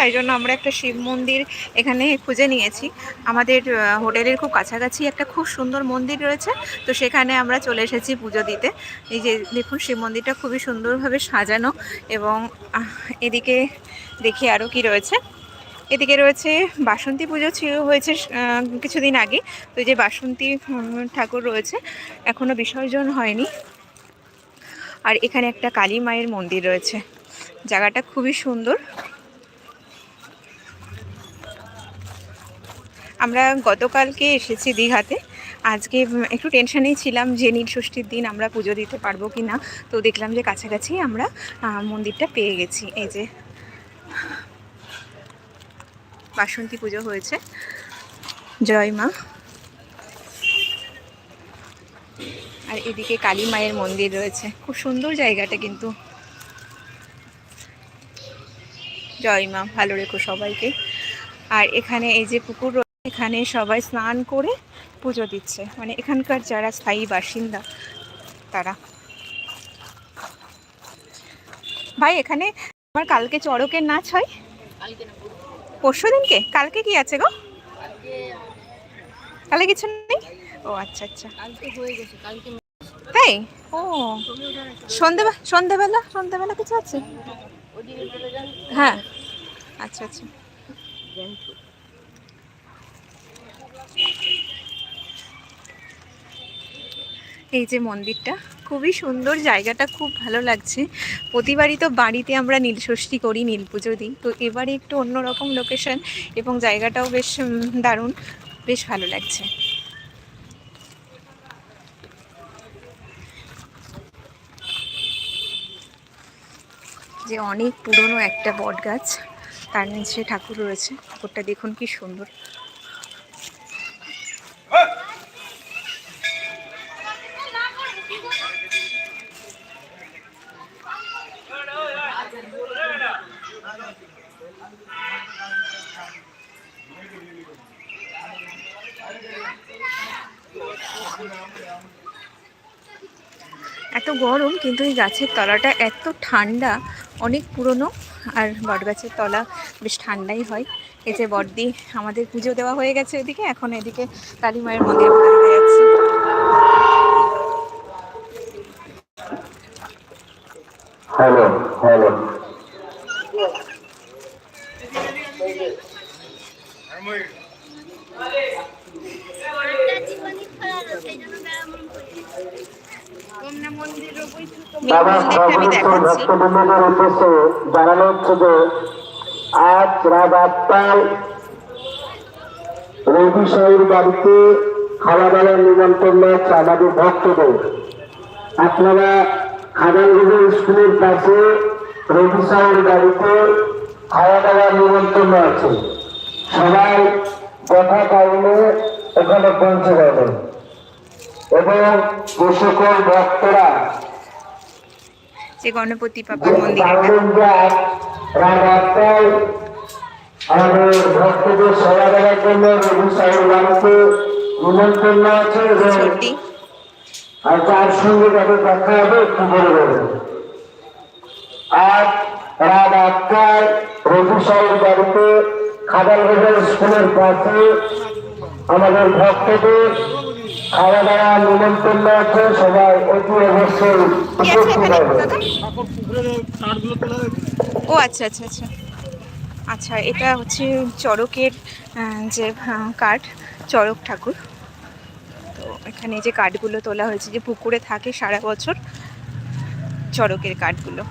তাই জন্য আমরা একটা শিব মন্দির এখানে খুঁজে নিয়েছি। আমাদের হোটেলের খুব কাছাকাছি একটা খুব সুন্দর মন্দির রয়েছে। তো সেখানে আমরা চলে এসেছি পুজো দিতে। এই যে দেখুন শিব মন্দিরটা খুবই সুন্দরভাবে সাজানো এবং এদিকে দেখি আরও কি রয়েছে। এদিকে রয়েছে বাসন্তী পুজো ছিল হয়েছে কিছুদিন আগে। তো যে বাসন্তী ঠাকুর রয়েছে এখনও বিসর্জন হয়নি। আর এখানে একটা কালী মায়ের মন্দির রয়েছে। জায়গাটা খুবই সুন্দর। আমরা গতকালকে এসেছি দীঘাতে। আজকে একটু টেনশনেই ছিলাম যে নীল ষষ্ঠীর দিন আমরা পুজো দিতে পারব কি না তো দেখলাম যে কাছাকাছি আমরা মন্দিরটা পেয়ে গেছি। এই যে বাসন্তী পুজো হয়েছে। জয় মা। আর এদিকে কালী মায়ের মন্দির রয়েছে। খুব সুন্দর জায়গাটা কিন্তু। জয় মা, ভালো রেখো সবাইকে। আর এখানে এই যে পুকুর এখানে সবাই স্নান করে পুজো দিচ্ছে। মানে এখানকার যারা স্থায়ী বাসিন্দা তারা। ভাই এখানে আমার কালকে চড়কের নাচ হয়? পরশু। দিনকে? কালকে কি আছে গো? কালকে কিছু নেই? ও আচ্ছা আচ্ছা। তাই? ও। সন্ধেবেলা সন্ধেবেলা? সন্ধেবেলা কিছু আছে? হ্যাঁ। আচ্ছা আচ্ছা। এই যে মন্দিরটা, খুবই সুন্দর জায়গাটা, খুব ভালো লাগছে। প্রতিবারই তো বাড়িতে আমরা নীলষষ্ঠী করি, নীল পুজো দিই। তো এবারে একটু অন্যরকম লোকেশন এবং জায়গাটাও বেশ দারুণ, বেশ ভালো লাগছে। যে অনেক পুরনো একটা বট গাছ তার নিচে ঠাকুর রয়েছে। ঠাকুরটা দেখুন কি সুন্দর। গরম কিন্তু এই গাছের তলাটা এত ঠান্ডা অনেক পুরনো আর বট গাছের তলা বেশ ঠান্ডাই হয় এই যে বটদি আমাদের পুজো দেওয়া হয়ে গেছে এদিকে এখন এদিকে কালী মায়ের মন্দির দিতে যাচ্ছি হ্যালো হ্যালো মেন বাবা মন্দিরটা আমি সর্বস্ব দেখাচ্ছি। ভক্তবৃন্দদের উদ্দেশ্যে জানানো হচ্ছে যে আজ রাত আটটায় রবি সাহের বাড়িতে খাওয়া দাওয়ার নিমন্ত্রণ আছে আমাদের ভক্তদের। আপনারা খাদানগুলো স্কুলের পাশে রবি সাহের বাড়িতে খাওয়া দাওয়ার নিমন্ত্রণ আছে সবাই যথা টাইমে ওখানে পৌঁছে যাবেন এবং যে সকল ভক্তরা যে গণপতি পাপার মন্দির আমাদের ভক্তদের সেবা দেওয়ার জন্য রবি সাহেব বাড়িতে নিমন্ত্রণ আছে এবং আর তার সঙ্গে যাদের দেখা হবে একটু বলে দেবেন আর রাত আটটায় রবি সাহেব বাড়িতে খাদালবাজার স্কুলের পাশে আমাদের ভক্তদের খাওয়া দাওয়া নিমন্ত্রণ আছে সবাই অতি অবশ্যই উপস্থিত হবে। ও আচ্ছা আচ্ছা আচ্ছা। আচ্ছা এটা হচ্ছে চড়কের যে কাঠ চড়ক ঠাকুর। তো এখানে যে কাঠগুলো তোলা হয়েছে যে পুকুরে থাকে সারা বছর চড়কের কাঠগুলো।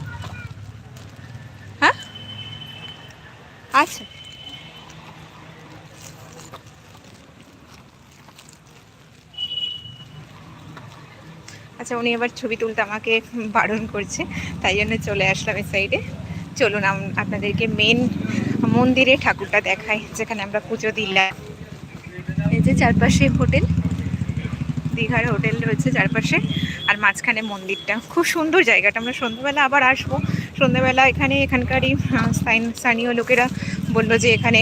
হ্যাঁ? আচ্ছা। আচ্ছা উনি এবার ছবি তুলতে আমাকে বারণ করছে, তাই জন্য চলে আসলাম এই সাইডে চলুন আপনাদেরকে মেন মন্দিরে ঠাকুরটা দেখাই, যেখানে আমরা পুজো দিলাম। এই যে চারপাশে হোটেল, দীঘার হোটেল রয়েছে চারপাশে, আর মাঝখানে মন্দিরটা। খুব সুন্দর জায়গাটা, আমরা সন্ধ্যাবেলা আবার আসব। সন্ধ্যাবেলা এখানে এখানকারই স্থানীয় লোকেরা বলল যে এখানে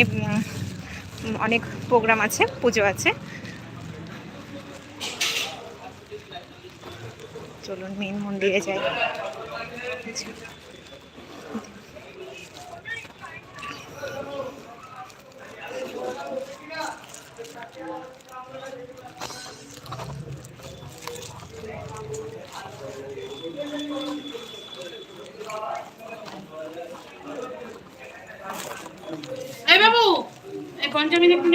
অনেক প্রোগ্রাম আছে, পুজো আছে। চলুন মেন মন্দিরে যাই। এই বাবু এই পঞ্চমী দেখুন।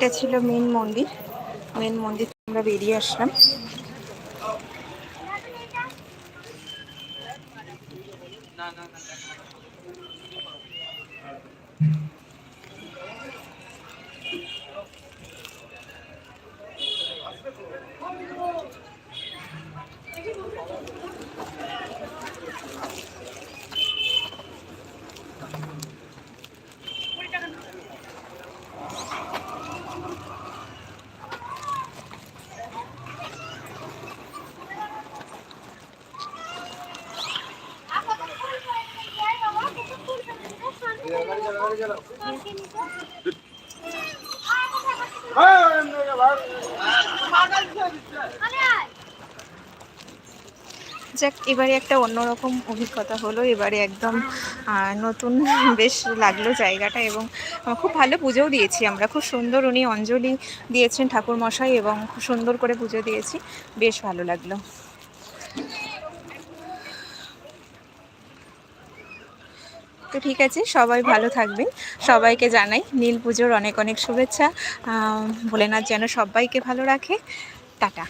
এটা ছিল মেন মন্দির। মেন মন্দির আমরা বেরিয়ে আসলাম। যাক, এবারে একটা অন্যরকম অভিজ্ঞতা হলো, এবারে একদম নতুন বেশ লাগল জায়গাটা এবং খুব ভালো পুজোও দিয়েছি আমরা। খুব সুন্দর উনি অঞ্জলি দিয়েছেন ঠাকুর মশাই এবং খুব সুন্দর করে পুজো দিয়েছি, বেশ ভালো লাগল। তো ঠিক আছে, সবাই ভালো থাকবেন সবাইকে জানাই নীল পুজোর অনেক অনেক শুভেচ্ছা। ভোলেনাথ যেন সবাইকে ভালো রাখে। টাটা।